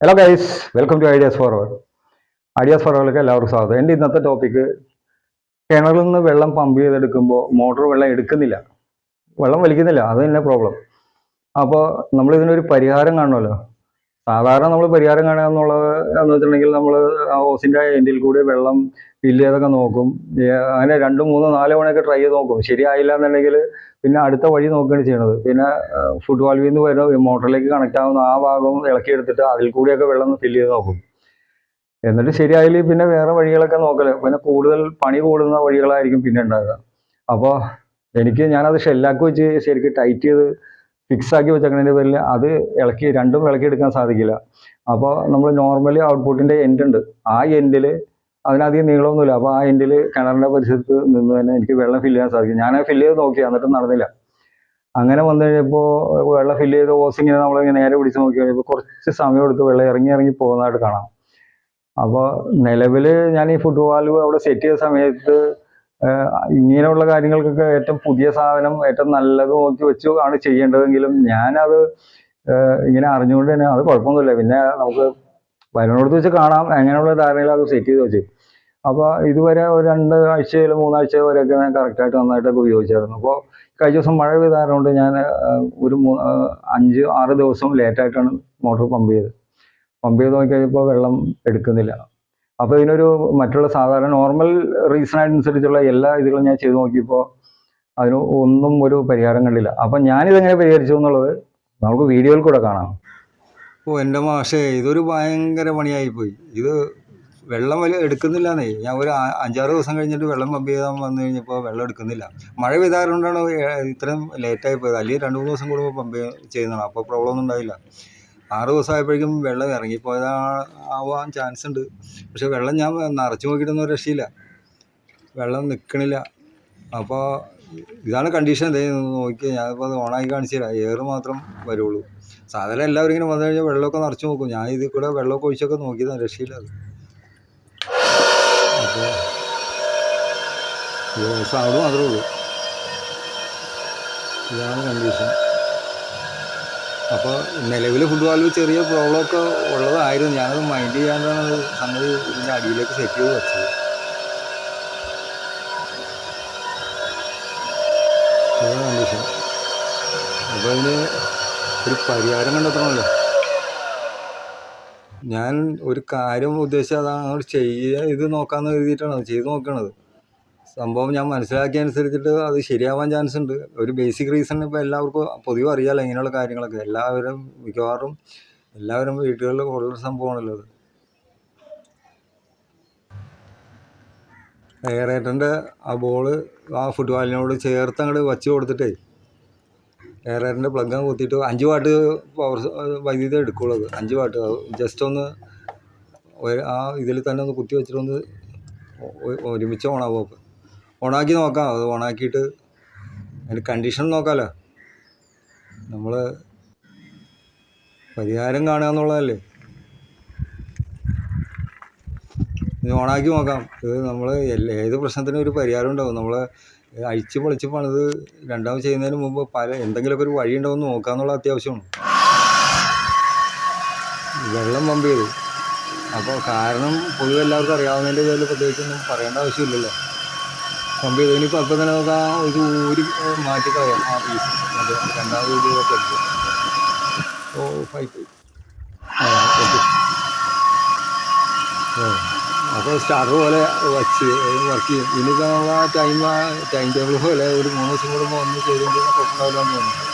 Hello guys welcome to ideas forward ideas ഫോർവേഡിലേക്ക് എല്ലാവർക്കും സ്വാഗതം. എന്റെ ഇന്നത്തെ ടോപ്പിക്ക് കിണറിൽ നിന്ന് വെള്ളം പമ്പ് ചെയ്തെടുക്കുമ്പോൾ മോട്ടോർ വെള്ളം എടുക്കുന്നില്ല. വെള്ളം വലിക്കുന്നില്ല അത് തന്നെ പ്രോബ്ലം അപ്പോൾ നമ്മൾ ഇതിനൊരു പരിഹാരം കാണണമല്ലോ സാധാരണ നമ്മൾ പരിഹാരം കാണുക എന്നുള്ളത് എന്ന് വെച്ചിട്ടുണ്ടെങ്കിൽ നമ്മൾ ഓസിന്റെ എൻഡിൽ കൂടി വെള്ളം ഫില്ല് ചെയ്തൊക്കെ നോക്കും. അങ്ങനെ രണ്ട് മൂന്ന് നാല് മണിയൊക്കെ ട്രൈ ചെയ്ത് നോക്കും. ശരിയായില്ല എന്നുണ്ടെങ്കിൽ പിന്നെ അടുത്ത വഴി നോക്കുകയാണ് ചെയ്യണത്. പിന്നെ ഫുഡ് വാൽവിൽ നിന്ന് വരുന്ന മോട്ടറിലേക്ക് കണക്ട് ആവുന്ന ആ ഭാഗം ഇളക്കിയെടുത്തിട്ട് അതിൽ കൂടിയൊക്കെ വെള്ളം ഫില്ല് ചെയ്ത് നോക്കും. എന്നിട്ട് ശരിയായില്ല പിന്നെ വേറെ വഴികളൊക്കെ നോക്കൽ. പിന്നെ കൂടുതൽ പണി കൂടുന്ന വഴികളായിരിക്കും പിന്നെ ഉണ്ടാകുക അപ്പോൾ എനിക്ക് ഞാനത് ഷെല്ലാക്കി വെച്ച് ശരിക്കും ടൈറ്റ് ചെയ്ത് ഫിക്സ് ആക്കി വെച്ചേക്കണതിന്റെ പേരിൽ അത് ഇളക്കി രണ്ടും ഇളക്കി എടുക്കാൻ സാധിക്കില്ല. അപ്പോൾ നമ്മൾ നോർമലി ഔട്ട്പുട്ടിന്റെ എൻഡ് ഉണ്ട്. ആ എൻഡിൽ അതിനധികം നീളമൊന്നുമില്ല. അപ്പോൾ ആ എൻഡിൽ കിണറിന്റെ പരിസരത്ത് നിന്ന് തന്നെ എനിക്ക് വെള്ളം ഫില്ല് ചെയ്യാൻ സാധിക്കും. ഞാൻ ഫില്ല് ചെയ്ത് നോക്കി എന്നിട്ടും നടന്നില്ല. അങ്ങനെ വന്നു കഴിഞ്ഞപ്പോൾ വെള്ളം ഫില്ല് ചെയ്ത് ഓസ് നമ്മളിങ്ങനെ നേരെ പിടിച്ച് നോക്കി കഴിഞ്ഞപ്പോൾ കുറച്ച് സമയം എടുത്ത് വെള്ളം ഇറങ്ങി ഇറങ്ങി പോകുന്നതായിട്ട് കാണാം. അപ്പോൾ നിലവിൽ ഞാൻ ഈ ഫുട്ബോൾ അവിടെ സെറ്റ് ചെയ്ത സമയത്ത് ഇങ്ങനെയുള്ള കാര്യങ്ങൾക്കൊക്കെ ഏറ്റവും പുതിയ സാധനം ഏറ്റവും നല്ലത് നോക്കി വെച്ച് ആണ് ചെയ്യേണ്ടതെങ്കിലും ഞാനത് ഇങ്ങനെ അറിഞ്ഞുകൊണ്ട് തന്നെ അത് കുഴപ്പമൊന്നുമില്ല. പിന്നെ നമുക്ക് വരുന്നിടത്ത് വെച്ച് കാണാം. അങ്ങനെയുള്ള ധാരണയിൽ അത് സെറ്റ് ചെയ്ത് വെച്ച്. അപ്പോൾ ഇതുവരെ ഒരു രണ്ട് ആഴ്ചയിൽ മൂന്നാഴ്ച വരെയൊക്കെ ഞാൻ കറക്റ്റായിട്ട് നന്നായിട്ടൊക്കെ ഉപയോഗിച്ചായിരുന്നു. അപ്പോൾ കഴിഞ്ഞ ദിവസം മഴ പെയ്ത കൊണ്ട് ഞാൻ ഒരു അഞ്ച് ആറ് ദിവസം ലേറ്റായിട്ടാണ് മോട്ടോർ പമ്പ് ചെയ്തത്. പമ്പ് ചെയ്ത് നോക്കിക്കഴിഞ്ഞപ്പോൾ വെള്ളം എടുക്കുന്നില്ല. അപ്പോൾ ഇതിനൊരു മറ്റുള്ള സാധാരണ നോർമൽ റീസൺ അനുസരിച്ചുള്ള എല്ലാ ഇതുകളും ഞാൻ ചെയ്തു നോക്കിയപ്പോൾ അതിന് ഒന്നും ഒരു പരിഹാരം കണ്ടില്ല. അപ്പം ഞാനിതെങ്ങനെ പരിഹരിച്ചു എന്നുള്ളത് നമുക്ക് വീഡിയോയിൽ കൂടെ കാണാം. ഓ എന്റെ മാഷേ ഇതൊരു ഭയങ്കര പണിയായിപ്പോയി. ഇത് വെള്ളം വലിയ എടുക്കുന്നില്ലെന്നേ. ഞാൻ ഒരു അഞ്ചാറ് ദിവസം കഴിഞ്ഞിട്ട് വെള്ളം പമ്പ് ചെയ്താൽ വന്നു കഴിഞ്ഞപ്പോൾ വെള്ളം എടുക്കുന്നില്ല. മഴ പെയ്താറുകൊണ്ടാണ് ഇത്രയും ലേറ്റായി പോയത്. അല്ലെങ്കിൽ രണ്ട് മൂന്ന് ദിവസം കൂടുമ്പോൾ പമ്പ് ചെയ്യുന്നതാണ് അപ്പോൾ പ്രോബ്ലം ഒന്നും ഉണ്ടായില്ല ആറ് ദിവസമായപ്പോഴേക്കും വെള്ളം ഇറങ്ങിപ്പോയതാ ആവാൻ ചാൻസ് ഉണ്ട്. പക്ഷെ വെള്ളം ഞാൻ നിറച്ച് നോക്കിയിട്ടൊന്നും രക്ഷയില്ല. വെള്ളം നിൽക്കണില്ല അപ്പോൾ ഇതാണ് കണ്ടീഷൻ എന്തേ നോക്കി ഞാനിപ്പോൾ ഓണാക്കി കാണിച്ചില്ല എയർ മാത്രം വരുള്ളൂ. സാധാരണ എല്ലാവരും ഇങ്ങനെ വന്നു കഴിഞ്ഞാൽ വെള്ളമൊക്കെ നിറച്ച് നോക്കും. ഞാൻ ഇതിൽ കൂടെ വെള്ളമൊക്കെ ഒഴിച്ചൊക്കെ നോക്കിയതാണ് രക്ഷയില്ല അത്. അപ്പോൾ സൗണ്ട് മാത്രമേ ഉള്ളൂ. ഇതാണ് കണ്ടീഷൻ അപ്പോൾ നിലവിൽ ഫുട്ബോളിൽ ചെറിയ പ്രോബ്ലമൊക്കെ ഉള്ളതായിരുന്നു. ഞാനത് മൈൻഡ് ചെയ്യാണ്ടാണ് സംഗതി ഇതിന്റെ അടിയിലേക്ക് സെറ്റ് ചെയ്ത് വെച്ചത്. അപ്പോൾ അതിന് ഒരു പരിഹാരം കണ്ടെത്തണമല്ലോ. ഞാൻ ഒരു കാര്യം ഉദ്ദേശിച്ചത് അതാണ് ചെയ്യുക ഇത് നോക്കാമെന്ന് കരുതിയിട്ടാണ് ചെയ്ത് നോക്കണത്. സംഭവം ഞാൻ മനസ്സിലാക്കിയ അനുസരിച്ചിട്ട് അത് ശരിയാവാൻ ചാൻസ് ഉണ്ട്. ഒരു ബേസിക് റീസൺ ഇപ്പോൾ എല്ലാവർക്കും പൊതുവെ അറിയാമല്ലോ ഇങ്ങനെയുള്ള കാര്യങ്ങളൊക്കെ. എല്ലാവരും മിക്കവാറും എല്ലാവരും വീടുകളിൽ ഉള്ള സംഭവമാണല്ലോ അത്. എയറേറ്ററിന്റെ ആ ബോൾ ആ ഫുട്ബോളിനോട് ചേർത്ത് അങ്ങോട്ട് വച്ച് കൊടുത്തിട്ടേ എയറേറ്ററിന്റെ പ്ലഗ് അങ്ങ് കുത്തിയിട്ട് അഞ്ച് വാട്ട് പവർ വൈദ്യുതി എടുക്കുള്ളത് അത്. അഞ്ച് വാട്ട് ജസ്റ്റ് ഒന്ന് ആ ഇതിൽ തന്നെ ഒന്ന് കുത്തി വെച്ചിട്ടൊന്ന് ഒരുമിച്ച് ഓണാവും അപ്പോൾ ഓണാക്കി നോക്കാം. അത് ഓണാക്കിയിട്ട് അതിന്റെ കണ്ടീഷൻ നോക്കാമല്ലോ നമ്മൾ പരിഹാരം കാണുക എന്നുള്ളതല്ലേ? ഇത് ഓണാക്കി നോക്കാം. ഇത് നമ്മൾ ഏത് പ്രശ്നത്തിനും ഒരു പരിഹാരം ഉണ്ടാവും. നമ്മൾ അഴിച്ച് പൊളിച്ച് പണിത് രണ്ടാമത് ചെയ്യുന്നതിന് മുമ്പ് പല എന്തെങ്കിലുമൊക്കെ ഒരു വഴി ഉണ്ടാവും എന്ന് നോക്കാന്നുള്ള അത്യാവശ്യമാണ്. വെള്ളം പമ്പ് ചെയ്തു. അപ്പോൾ കാരണം പൊതുവെ എല്ലാവർക്കും അറിയാവുന്നതിന്റെ പേരിൽ പ്രത്യേകിച്ചൊന്നും പറയേണ്ട ആവശ്യമില്ലല്ലോ. ചെയ്തു ഇനിയിപ്പോൾ അപ്പം തന്നെ നമുക്ക് ആ ഒരു ഊരി മാറ്റി കളയാം. ആ പീസ് അത് രണ്ടാമത് ഊരിയൊക്കെ എടുത്തു. ഓ ഫൈവ് അപ്പോൾ സ്റ്റാർട്ടർ പോലെ വച്ച് വർക്ക് ചെയ്യും. ഇനിയിപ്പോൾ നമ്മൾ ആ ടൈം ടൈം ടേബിൾ പോലെ ഒരു മൂന്ന് ദിവസം കൂടുമ്പോൾ ഒന്ന് ചെയ്തുകൊണ്ട് കുഴപ്പമുണ്ടാവില്ല എന്ന് തോന്നുന്നു.